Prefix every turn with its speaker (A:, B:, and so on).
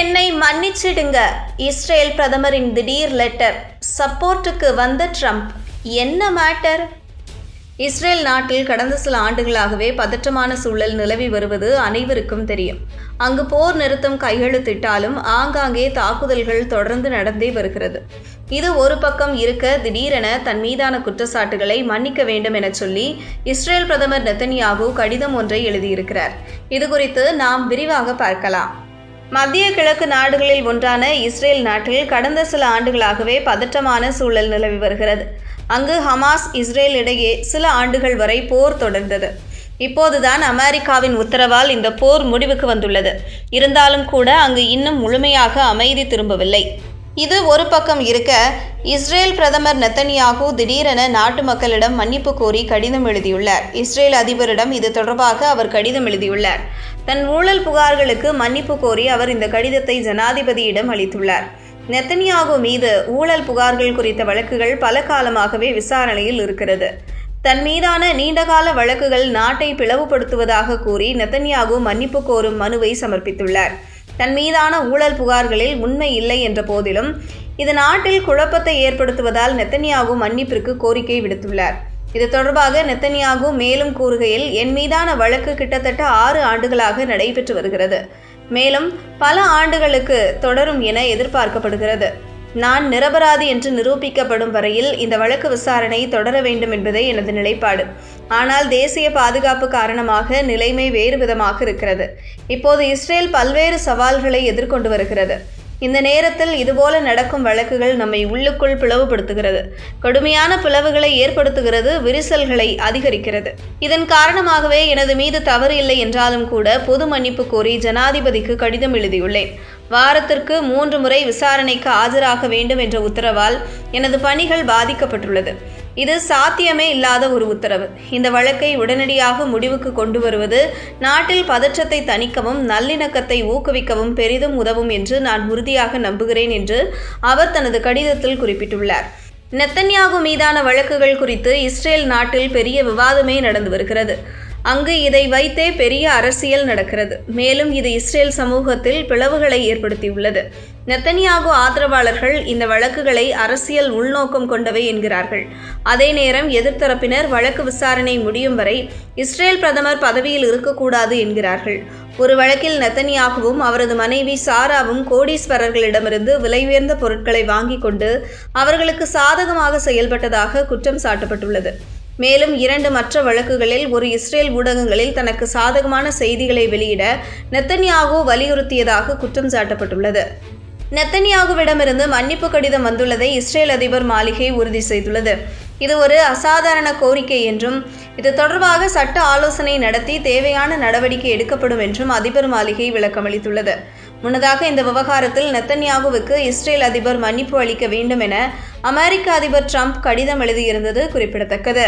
A: என்னை மன்னிச்சிடுங்க இஸ்ரேல் பிரதமரின் திடீர் லெட்டர். சப்போர்ட்டுக்கு வந்த ட்ரம்ப் என்ன மேட்டர்? இஸ்ரேல் நாட்டில் கடந்த சில ஆண்டுகளாகவே பதற்றமான சூழல் நிலவி வருவது அனைவருக்கும் தெரியும். அங்கு போர் நிறுத்தம் கையெழுத்திட்டாலும் ஆங்காங்கே தாக்குதல்கள் தொடர்ந்து நடந்தே வருகிறது. இது ஒரு பக்கம் இருக்க திடீரென தன் மீதான குற்றச்சாட்டுகளை மன்னிக்க வேண்டும் என சொல்லி இஸ்ரேல் பிரதமர் நெத்தன்யாகு கடிதம் ஒன்றை எழுதியிருக்கிறார். இது குறித்து நாம் விரிவாக பார்க்கலாம். மத்திய கிழக்கு நாடுகளில் ஒன்றான இஸ்ரேல் நாட்டில் கடந்த சில ஆண்டுகளாகவே பதற்றமான சூழல் நிலவி வருகிறது. அங்கு ஹமாஸ் இஸ்ரேல் இடையே சில ஆண்டுகள் வரை போர் தொடர்ந்தது. இப்போதுதான் அமெரிக்காவின் உத்தரவால் இந்த போர் முடிவுக்கு வந்துள்ளது. இருந்தாலும் கூட அங்கு இன்னும் முழுமையாக அமைதி திரும்பவில்லை. இது ஒரு பக்கம் இருக்க இஸ்ரேல் பிரதமர் நெத்தனியாகு திடீரென நாட்டு மக்களிடம் மன்னிப்பு கோரி கடிதம் எழுதியுள்ளார். இஸ்ரேல் அதிபரிடம் இது தொடர்பாக அவர் கடிதம் எழுதியுள்ளார். தன் ஊழல் புகார்களுக்கு மன்னிப்பு கோரி அவர் இந்த கடிதத்தை ஜனாதிபதியிடம் அளித்துள்ளார். நெத்தனியாகு மீது ஊழல் புகார்கள் குறித்த வழக்குகள் பல காலமாகவே விசாரணையில் இருக்கிறது. தன் மீதான நீண்டகால வழக்குகள் நாட்டை பிளவுபடுத்துவதாக கூறி நெத்தன்யாகு மன்னிப்பு கோரும் மனுவை சமர்ப்பித்துள்ளார். தன் மீதான ஊழல் புகார்களில் உண்மை இல்லை என்ற போதிலும் இது நாட்டில் குழப்பத்தை ஏற்படுத்துவதால் நெத்தன்யாகு மன்னிப்பிற்கு கோரிக்கை விடுத்துள்ளார். இது தொடர்பாக நெத்தன்யாகு மேலும் கூறுகையில் என் மீதான வழக்கு கிட்டத்தட்ட ஆறு ஆண்டுகளாக நடைபெற்று வருகிறது. மேலும் பல ஆண்டுகளுக்கு தொடரும் என எதிர்பார்க்கப்படுகிறது. நான் நிரபராதி என்று நிரூபிக்கப்படும் வரையில் இந்த வழக்கு விசாரணை தொடர வேண்டும் என்பதே எனது நிலைப்பாடு. ஆனால் தேசிய பாதுகாப்பு காரணமாக நிலைமை வேறு விதமாக இருக்கிறது. இப்போது இஸ்ரேல் பல்வேறு சவால்களை எதிர்கொண்டு வருகிறது. இந்த நேரத்தில் இதுபோல நடக்கும் வழக்குகள் நம்மை உள்ளுக்குள் பிளவுபடுத்துகிறது. கடுமையான பிளவுகளை ஏற்படுத்துகிறது விரிசல்களை அதிகரிக்கிறது. இதன் காரணமாகவே எனது மீது தவறு இல்லை என்றாலும் கூட பொது மன்னிப்பு கோரி ஜனாதிபதிக்கு கடிதம் எழுதியுள்ளேன். வாரத்திற்கு மூன்று முறை விசாரணைக்கு ஆஜராக வேண்டும் என்ற உத்தரவால் எனது பணிகள் பாதிக்கப்பட்டுள்ளது. இது சாத்தியமே இல்லாத ஒரு உத்தரவு. இந்த வழக்கை உடனடியாக முடிவுக்கு கொண்டு வருவது நாட்டில் பதற்றத்தை தணிக்கவும் நல்லிணக்கத்தை ஊக்குவிக்கவும் பெரிதும் உதவும் என்று நான் உறுதியாக நம்புகிறேன் என்று அவர் தனது கடிதத்தில் குறிப்பிட்டுள்ளார். நெத்தன்யாகு மீதான வழக்குகள் குறித்து இஸ்ரேல் நாட்டில் பெரிய விவாதமே நடந்து வருகிறது. அங்கு இதை வைத்தே பெரிய அரசியல் நடக்கிறது. மேலும் இது இஸ்ரேல் சமூகத்தில் பிளவுகளை ஏற்படுத்தியுள்ளது. நெத்தனியாகு ஆதரவாளர்கள் இந்த வழக்குகளை அரசியல் உள்நோக்கம் கொண்டவை என்கிறார்கள். அதே நேரம் எதிர்த்தரப்பினர் வழக்கு விசாரணை முடியும் வரை இஸ்ரேல் பிரதமர் பதவியில் இருக்கக்கூடாது என்கிறார்கள். ஒரு வழக்கில் நெத்தனியாகவும் அவரது மனைவி சாராவும் கோடீஸ்வரர்களிடமிருந்து விலை உயர்ந்த பொருட்களை வாங்கிக் கொண்டு அவர்களுக்கு சாதகமாக செயல்பட்டதாக குற்றம் சாட்டப்பட்டுள்ளது. மேலும் இரண்டு மற்ற வழக்குகளில் ஒரு இஸ்ரேல் ஊடகங்களில் தனக்கு சாதகமான செய்திகளை வெளியிட நெத்தன்யாகு வலியுறுத்தியதாக குற்றம் சாட்டப்பட்டுள்ளது. நெத்தன்யாகுவிடமிருந்து மன்னிப்பு கடிதம் வந்துள்ளதை இஸ்ரேல் அதிபர் மாளிகை உறுதி செய்துள்ளது. இது ஒரு அசாதாரண கோரிக்கை என்றும் இது தொடர்பாக சட்ட ஆலோசனை நடத்தி தேவையான நடவடிக்கை எடுக்கப்படும் என்றும் அதிபர் மாளிகை விளக்கமளித்துள்ளது. முன்னதாக இந்த விவகாரத்தில் நெத்தன்யாகுவுக்கு இஸ்ரேல் அதிபர் மன்னிப்பு அளிக்க வேண்டும் என அமெரிக்க அதிபர் ட்ரம்ப் கடிதம் எழுதியிருந்தது குறிப்பிடத்தக்கது.